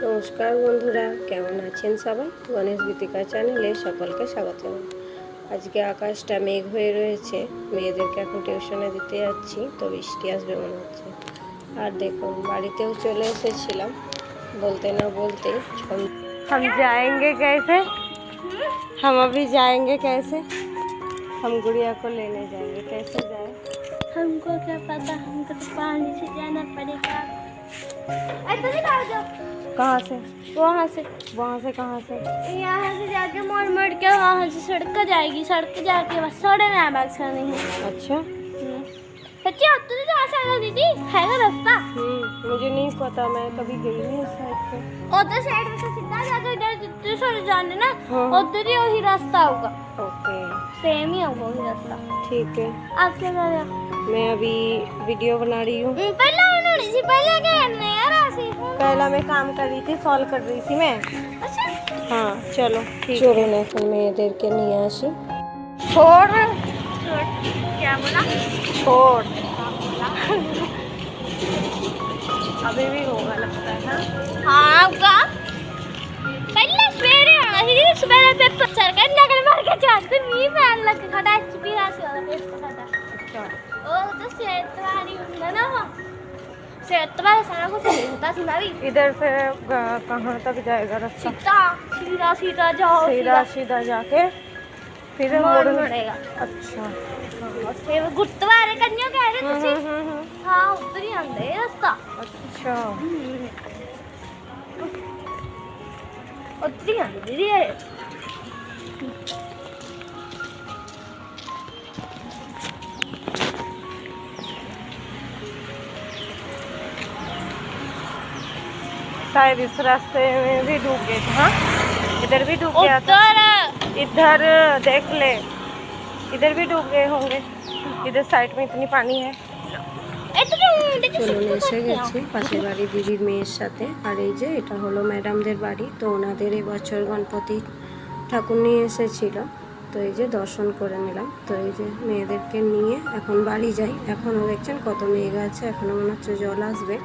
নমস্কার বন্ধুরা কেমন আছেন সবাই গণেশ গীতিকা চ্যানেলে সকলকে স্বাগত আজকে আকাশটা মেঘ হয়ে রয়েছে মেয়েদেরকে এখন টিউশনে দিতে যাচ্ছি তো বৃষ্টি আসবে মনে হচ্ছে আর দেখুন বাড়িতেও চলে এসেছিলাম বলতে না বলতে हम जाएंगे कैसे हम अभी जाएंगे कैसे हम गुड़िया को लेने जाएंगे कैसे जाए हमको क्या पता हमको तो पानी से जाना पड़ेगा ऐसा नहीं कर दो कहाँ से? वहाँ से। वहाँ से कहाँ से? यहाँ से जाके मोड़ मोड़ के वहाँ से सड़क जाएगी। सड़क जाके बस सड़े ना बक्सा नहीं अच्छा। सच्ची अब तो जा सकता दीदी? है ना रास्ता? हम्म, मुझे नहीं पता मैं कभी गई नहीं उस साइड पे। उधर साइड में से सीधा जाके इधर जितने सारे जाने ना हाँ। उधर ही वही रास्ता होगा। ओके। सेम ही होगा वही रास्ता। ठीक है। आप क्या कर। रहे हो मैं अभी वीडियो बना रही हूँ। हम्म, पहले थोड़ी पहले गेम में पहला मैं काम कर रही थी सॉल्व कर रही थी मैं। अच्छा। हाँ चलो ठीक चलो नहीं फिर मैं देर के नहीं आशी छोड़ छोड़। क्या बोला? छोड़। अभी भी होगा लगता है ना हाँ, हाँ आपका पहले सवेरे आना चाहिए सवेरे पेपर सरकार नकल मार के जाते मी मैन लग खड़ा एचपी राशि वाला पेपर खड़ा ओ तो सेहत तुम्हारी उम्र ना। सेहत सारा कुछ होता सी इधर से कहाँ तक जाएगा रास्ता? सीधा सीधा सीधा जाओ सीधा सीधा। जाके फिर मोड़ मुड़ेगा। अच्छा। फिर गुरुद्वारे कन्या कह रहे हम्म, तुसी? हम्म, हम्म। हाँ उधर ही आंदे रास्ता। अच्छा। उधर ही आंदे शायद इस रास्ते में भी डूब गए थे हाँ इधर भी डूब गया था उधर इधर देख ले इधर भी डूब गए होंगे इधर साइड में इतनी पानी है চলুন এসে গেছি পাশের বাড়ি দিদির মেয়ের সাথে আর এই যে এটা হলো ম্যাডামদের বাড়ি তো ওনাদের এই বছর গণপতি ঠাকুর নিয়ে এসেছিল তো এই যে দর্শন করে নিলাম তো এই যে মেয়েদেরকে নিয়ে এখন বাড়ি যাই এখনও দেখছেন কত মেঘ আছে এখনও মনে হচ্ছে জল আসবে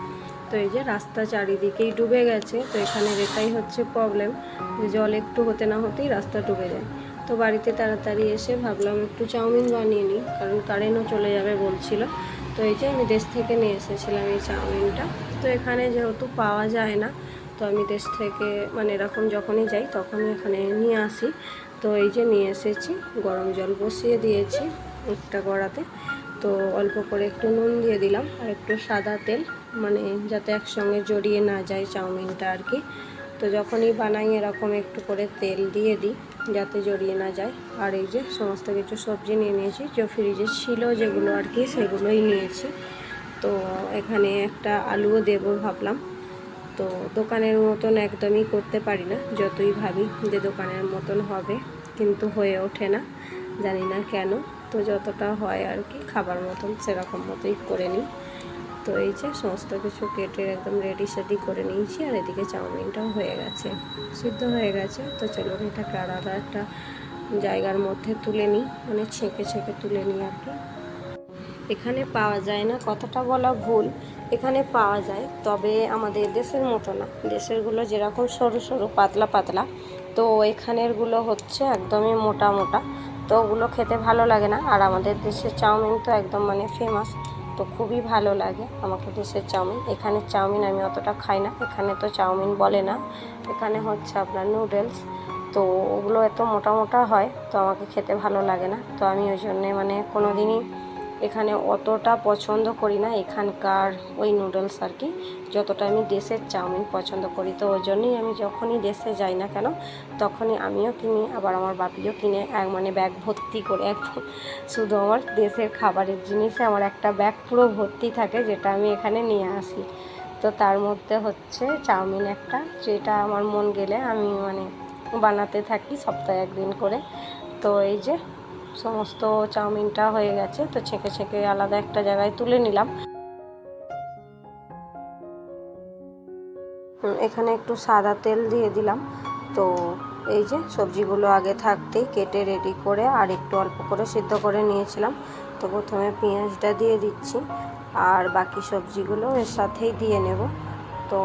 তো এই যে রাস্তা চারিদিকেই ডুবে গেছে, তো এখানে এটাই হচ্ছে প্রবলেম যে জল একটু হতে না হতেই রাস্তা ডুবে যায়। তো বাড়িতে তাড়াতাড়ি এসে ভাবলাম একটু চাউমিন বানিয়ে নিই, কারণ কারেন্টও চলে যাবে বলছিল। তো এই যে আমি দেশ থেকে নিয়ে এসেছিলাম এই চাউমিনটা। তো এখানে যেহেতু পাওয়া যায় না, তো আমি দেশ থেকে মানে এরকম যখনই যাই তখনই এখানে নিয়ে আসি। তো এই যে নিয়ে এসেছি, গরম জল বসিয়ে দিয়েছি একটা কড়াতে। তো অল্প করে একটু নুন দিয়ে দিলাম আর একটু সাদা তেল মানে যাতে একসঙ্গে জড়িয়ে না যায় চাউমিনটা আর কি। তো যখনই বানাই এরকম একটু করে তেল দিয়ে দিই, যাতে জড়িয়ে না যায়। আর এই যে সমস্ত কিছু সবজি নিয়ে নিয়েছি, যে ফ্রিজে ছিল যেগুলো আর কি, সেগুলোই নিয়েছি। তো এখানে একটা আলুও দেবো ভাবলাম। তো দোকানের মতন একদমই করতে পারি না, যতই ভাবি যে দোকানের মতন হবে, কিন্তু হয়ে ওঠে না, জানি না কেন। তো যতটা হয় আর কি, খাবার মতন সেরকম মতোই করে নিই। তো এই যে সমস্ত কিছু কেটে একদম রেডি সেডি করে নিয়েছি আর এদিকে চাউমিনটাও হয়ে গেছে। সিদ্ধ হয়ে গেছে, তো চলুন এটাকে আলাদা একটা জায়গার মধ্যে তুলে নিই মানে ছেঁকে ছেঁকে তুলে নিই আর কি। এখানে পাওয়া যায় না, কথাটা বলা ভুল, এখানে পাওয়া যায়, তবে আমাদের দেশের মতো না। দেশেরগুলো যেরকম সরু সরু, পাতলা পাতলা, তো এখানেরগুলো হচ্ছে একদমই মোটা মোটা। তো ওগুলো খেতে ভালো লাগে না। আর আমাদের দেশের চাউমিন তো একদম মানে ফেমাস তো খুবই ভালো লাগে আমাকে দেশের চাউমিন। এখানে চাউমিন আমি অতটা খাই না, এখানে তো চাউমিন বলে না। এখানে হচ্ছে আপনার নুডলস তো ওগুলো এত মোটা মোটা হয়, তো আমাকে খেতে ভালো লাগে না। তো আমি ওই জন্যে মানে কোনো দিনই এখানে অতটা পছন্দ করি না এখানকার ওই নুডলস আর কি। যতটা আমি দেশের চাউমিন পছন্দ করি। তো ওই জন্যই আমি যখনই দেশে যাই না কেন, তখনই আমিও কিনি, আবার আমার বাপিও কিনে, এক মানে ব্যাগ ভর্তি করে একদম। শুধু আমার দেশের খাবারের জিনিসে আমার একটা ব্যাগ পুরো ভর্তি থাকে, যেটা আমি এখানে নিয়ে আসি। তো তার মধ্যে হচ্ছে চাউমিন একটা, যেটা আমার মন গেলে আমি মানে বানাতে থাকি সপ্তাহে একদিন করে। তো এই যে সমস্ত চাউমিনটা হয়ে গেছে, তো ছেঁকে ছেঁকে আলাদা একটা জায়গায় তুলে নিলাম। এখানে একটু সাদা তেল দিয়ে দিলাম। তো এই যে সবজিগুলো আগে থাকতেই কেটে রেডি করে আর একটু অল্প করে সিদ্ধ করে নিয়েছিলাম। তো প্রথমে পেঁয়াজটা দিয়ে দিচ্ছি আর বাকি সবজিগুলো এর সাথেই দিয়ে নেব। তো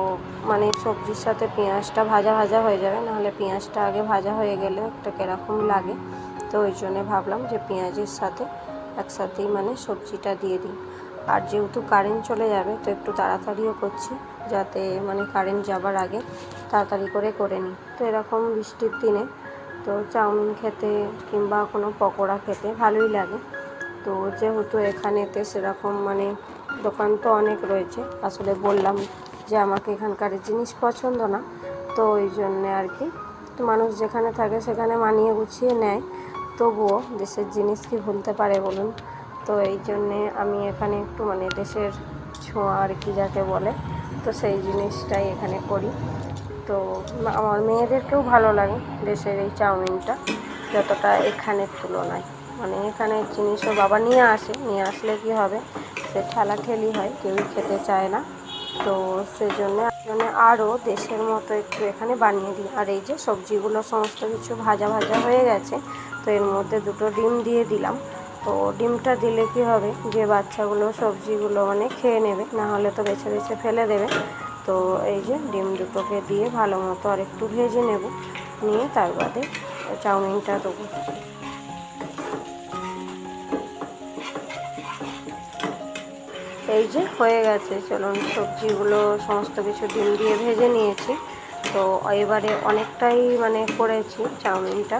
মানে সবজির সাথে পেঁয়াজটা ভাজা ভাজা হয়ে যাবে, নাহলে পেঁয়াজটা আগে ভাজা হয়ে গেলে একটা কীরকম লাগে। তো ওই জন্যে ভাবলাম যে পেঁয়াজের সাথে একসাথেই মানে সবজিটা দিয়ে দিই। আর যেহেতু কারেন্ট চলে যাবে, তো একটু তাড়াতাড়িও করছি যাতে মানে কারেন্ট যাবার আগে তাড়াতাড়ি করে করে নিই। তো এরকম বৃষ্টির দিনে তো চাউমিন খেতে কিংবা কোনো পকোড়া খেতে ভালোই লাগে। তো যেহেতু এখানেতে সেরকম মানে দোকান তো অনেক রয়েছে, আসলে বললাম যে আমাকে এখানকার জিনিস পছন্দ না। তো ওই জন্যে আর কি, তো মানুষ যেখানে থাকে সেখানে মানিয়ে গুছিয়ে নেয়। তবুও দেশের জিনিস কি ভুলতে পারে বলুন? তো এই জন্যে আমি এখানে একটু মানে দেশের ছোঁয়া আর কি যাকে বলে, তো সেই জিনিসটাই এখানে করি। তো আমার মেয়েদেরকেও ভালো লাগে দেশের এই চাউমিনটা, যতটা এখানের তুলনায়। মানে এখানের জিনিসও বাবা নিয়ে আসে, নিয়ে আসলে কি হবে? সে ঠেলাঠেলি হয়, কেউই খেতে চায় না। তো সেজন্য মানে আরও দেশের মতো একটু এখানে বানিয়ে দিই। আর এই যে সবজিগুলো সমস্ত কিছু ভাজা ভাজা হয়ে গেছে, তো এর মধ্যে দুটো ডিম দিয়ে দিলাম। তো ডিমটা দিলে কি হবে? যে বাচ্চাগুলো সবজিগুলো মানে খেয়ে নেবে, না হলে তো বেছে বেছে ফেলে দেবে। তো এই যে ডিম দুটোকে দিয়ে ভালো মতো আর একটু ভেজে নেব, নিয়ে তার বাদে চাউমিনটা দেবো। এই যে হয়ে গেছে, চলুন সবজিগুলো সমস্ত কিছু ডিম দিয়ে ভেজে নিয়েছি। তো এবারে অনেকটাই মানে করেছি চাউমিনটা।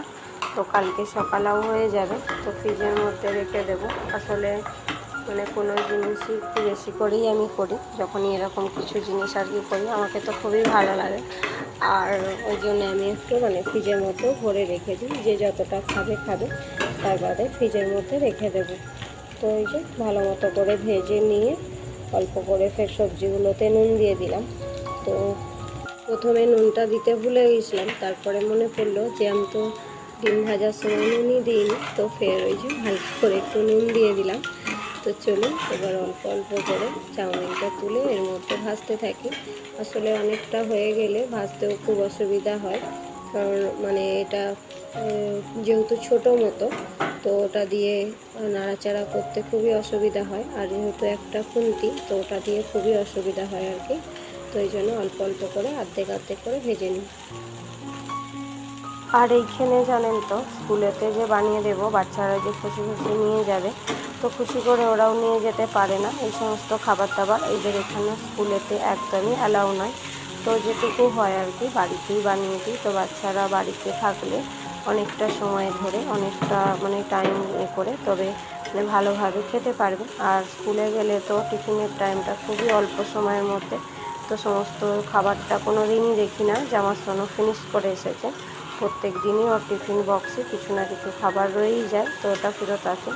তো কালকে সকালেও হয়ে যাবে, তো ফ্রিজের মধ্যে রেখে দেবো। আসলে মানে কোনো জিনিসই একটু বেশি করেই আমি করি, যখনই এরকম কিছু জিনিস আর কি করি, আমাকে তো খুবই ভালো লাগে। আর ওই জন্য আমি একটু মানে ফ্রিজের মধ্যে ভরে রেখে দিই, যে যতটা খাবে খাবে, তার বাদে ফ্রিজের মধ্যে রেখে দেবো। তো এই যে ভালো মতো করে ভেজে নিয়ে অল্প করে ফের সবজিগুলোতে নুন দিয়ে দিলাম। তো প্রথমে নুনটা দিতে ভুলে গেছিলাম, তারপরে মনে পড়ল যে আমি তো ডিম ভাজার সময় নুনই দিইনি, তো ফের ওই যে হালকা করে একটু নুন দিয়ে দিলাম। তো চলুন, এবার অল্প অল্প করে চাউমিনটা তুলে এর মধ্যে ভাজতে থাকি। আসলে অনেকটা হয়ে গেলে ভাজতেও খুব অসুবিধা হয়, কারণ মানে এটা যেহেতু ছোটো মতো তো ওটা দিয়ে নাড়াচাড়া করতে খুবই অসুবিধা হয়। আর যেহেতু একটা খুন্তি, তো ওটা দিয়ে খুবই অসুবিধা হয় আর কি। তো এই জন্য অল্প অল্প করে, আর্ধেক আর্ধেক করে ভেজে নিই। আর এইখানে জানেন তো, স্কুলেতে যে বানিয়ে দেবো, বাচ্চারা যে খুশি খুশি নিয়ে যাবে, তো খুশি করে ওরাও নিয়ে যেতে পারে না। এই সমস্ত খাবার দাবার এদের এখানে স্কুলেতে একদমই অ্যালাউ নয়। তো যেটুকু হয় আর কি, বাড়িতেই বানিয়ে দিই। তো বাচ্চারা বাড়িতে থাকলে অনেকটা সময় ধরে, অনেকটা মানে টাইম এ করে, তবে মানে ভালোভাবে খেতে পারবে। আর স্কুলে গেলে তো টিফিনের টাইমটা খুবই অল্প সময়ের মধ্যে, তো সমস্ত খাবারটা কোনো দিনই দেখি না। যে আমার সোনো ফিনিশ করে এসেছে। প্রত্যেক দিনই ওর টিফিন বক্সে কিছু না কিছু খাবার রয়েই যায়, তো ওটা ফেরত আসে।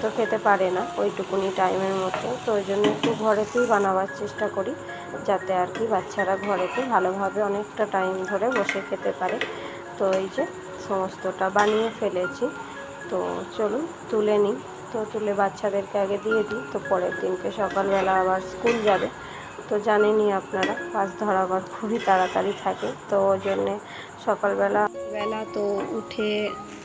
তো খেতে পারে না ওইটুকুনি টাইমের মধ্যে, তো ওই জন্য একটু ঘরেতেই বানাবার চেষ্টা করি, যাতে আর কি বাচ্চারা ঘরেতে ভালোভাবে অনেকটা টাইম ধরে বসে খেতে পারে। তো এই যে সমস্তটা বানিয়ে ফেলেছি। তো চলুন, তুলে নিই। তো তুলে বাচ্চাদেরকে আগে দিয়ে দিই। তো পরের দিনকে সকালবেলা আবার স্কুল যাবে। তো জানেনই আপনারা বাস ধরাবার খুবই তাড়াতাড়ি থাকে। তো ওই জন্যে সকালবেলা বেলা তো উঠে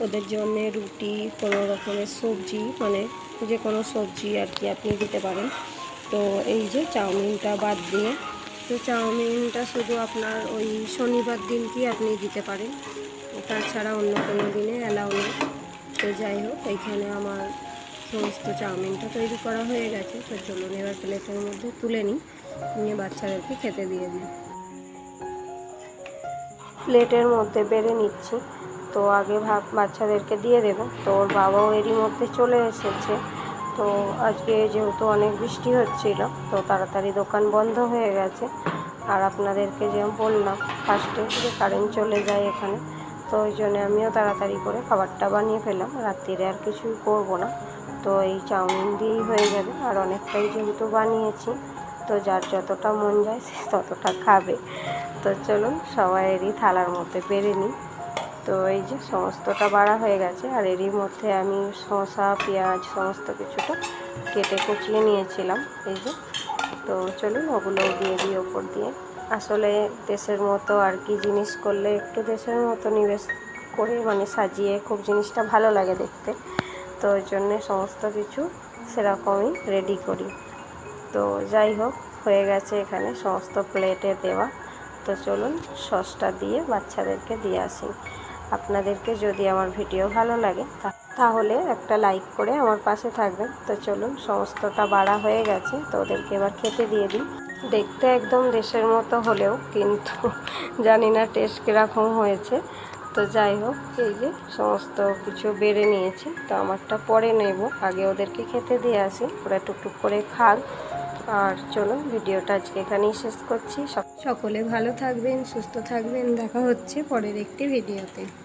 ওদের জন্যে রুটি, কোনো রকমের সবজি মানে যে কোনো সবজি আর কি আপনি দিতে পারেন। তো এই যে চাউমিনটা বাদ দিয়ে, তো চাউমিনটা শুধু আপনার ওই শনিবার দিনকেই আপনি দিতে পারেন। তাছাড়া অন্য কোনো দিনে অ্যালাউ নেই। তো যাই হোক এইখানে আমার সমস্ত চাউমিনটা তৈরি করা হয়ে গেছে। তো চলুন এবার প্লেটের মধ্যে তুলে নিই। নিয়ে বাচ্চাদেরকে খেতে দিয়ে দিই। প্লেটের মধ্যে বেড়ে নিচ্ছি। তো আগে ভাব বাচ্চাদেরকে দিয়ে দেবো। তো ওর বাবাও এরই মধ্যে চলে এসেছে। তো আজকে যেহেতু অনেক বৃষ্টি হচ্ছিল, তো তাড়াতাড়ি দোকান বন্ধ হয়ে গেছে। আর আপনাদেরকে যেমন বললাম ফার্স্টে যে কারেন্ট চলে যায় এখানে তো ওই জন্য আমিও তাড়াতাড়ি করে খাবারটা বানিয়ে ফেললাম। রাত্রিরে আর কিছুই করব না। তো এই চাউমিন দিয়েই হয়ে যাবে আর অনেকটাই যেহেতু বানিয়েছি, তো যার যতটা মন যায় সে ততটা খাবে। তো চলুন, সবাইয়েরই থালার মধ্যে বেড়ে নিই। তো এই যে সমস্তটা বাড়া হয়ে গেছে, আর এরই মধ্যে আমি শসা, পেঁয়াজ সমস্ত কিছুটা কেটে কুচিয়ে নিয়েছিলাম। এই যে, তো চলুন ওগুলো দিয়ে দিই ওপর দিয়ে। আসলে দেশের মতো আর কি জিনিস করলে একটু দেশের মতো নিবেশ করে মানে সাজিয়ে খুব জিনিসটা ভালো লাগে দেখতে। তো ওই জন্যে সমস্ত কিছু সেরকমই রেডি করি। তো যাই হোক, হয়ে গেছে এখানে সমস্ত প্লেটে দেওয়া। তো চলুন সসটা দিয়ে বাচ্চাদেরকে দিয়ে আসি। আপনাদেরকে যদি আমার ভিডিও ভালো লাগে তাহলে একটা লাইক করে আমার পাশে থাকবেন। তো চলুন সমস্তটা বাড়া হয়ে গেছে, তো ওদেরকে এবার খেতে দিয়ে দিই। দেখতে একদম দেশের মতো হলেও কিন্তু জানি না টেস্ট কীরকম হয়েছে। তো যাই হোক, এই যে সমস্ত কিছু বেড়ে নিয়েছি, তো আমারটা পরে নেব। আগে ওদেরকে খেতে দিয়ে আসি, ওরা টুকটুক করে খাক। আর চলুন, ভিডিওটা আজকে এখানেই শেষ করছি। সক- সকলে ভালো থাকবেন, সুস্থ থাকবেন। দেখা হচ্ছে পরের একটি ভিডিওতে।